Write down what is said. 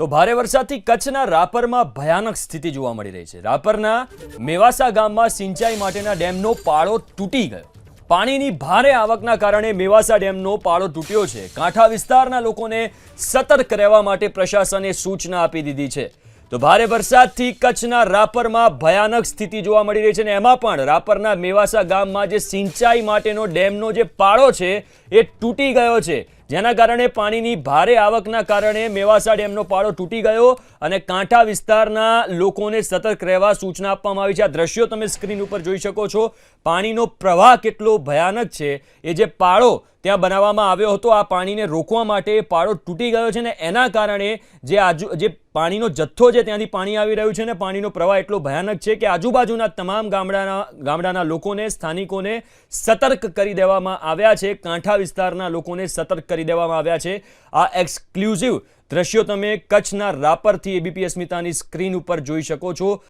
તો ભારે વરસાદથી કચ્છના રાપરમાં ભયાનક સ્થિતિ જોવા મળી રહી છે. રાપરના મેવાસા ગામમાં સિંચાઈ માટેના ડેમનો પાળો તૂટી ગયો. પાણીની ભારે આવકના કારણે મેવાસા ડેમનો પાળો તૂટ્યો છે. કાંઠા વિસ્તારના લોકોને સતર્ક રહેવા માટે પ્રશાસને સૂચના આપી દીધી છે. તો ભારે વરસાદથી કચ્છના રાપરમાં ભયાનક સ્થિતિ જોવા મળી રહી છે અને એમાં પણ રાપરના મેવાસા ગામમાં જે સિંચાઈ માટેનો ડેમનો જે પાળો છે, એ તૂટી ગયો છે. જેના કારણે પાણીની ભારે આવકના કારણે મેવાસા ડેમનો પાળો તૂટી ગયો અને કાંઠા વિસ્તારના લોકોને સતર્ક રહેવા સૂચના આપવામાં આવી છે. આ દ્રશ્યો તમે સ્ક્રીન ઉપર જોઈ શકો છો. પાણીનો પ્રવાહ કેટલો ભયાનક છે. એ જે પાળો ત્યાં બનાવવામાં આવ્યો હતો, આ પાણીને રોકવા માટે પાળો તૂટી ગયો છે ને એના કારણે જે આજુ, જે પાણીનો જથ્થો છે ત્યાંથી પાણી આવી રહ્યું છે ને પાણીનો પ્રવાહ એટલો ભયાનક છે કે આજુબાજુના તમામ ગામડાના ગામડાના લોકોને, સ્થાનિકોને સતર્ક કરી દેવામાં આવ્યા છે. કાંઠા વિસ્તારના લોકોને સતર્ક કરી દેવામાં આવ્યા છે. આ એક્સક્લુઝિવ દ્રશ્યો તમે કચ્છના રાપરથી એબીપી અસ્મિતાની સ્ક્રીન ઉપર જોઈ શકો છો.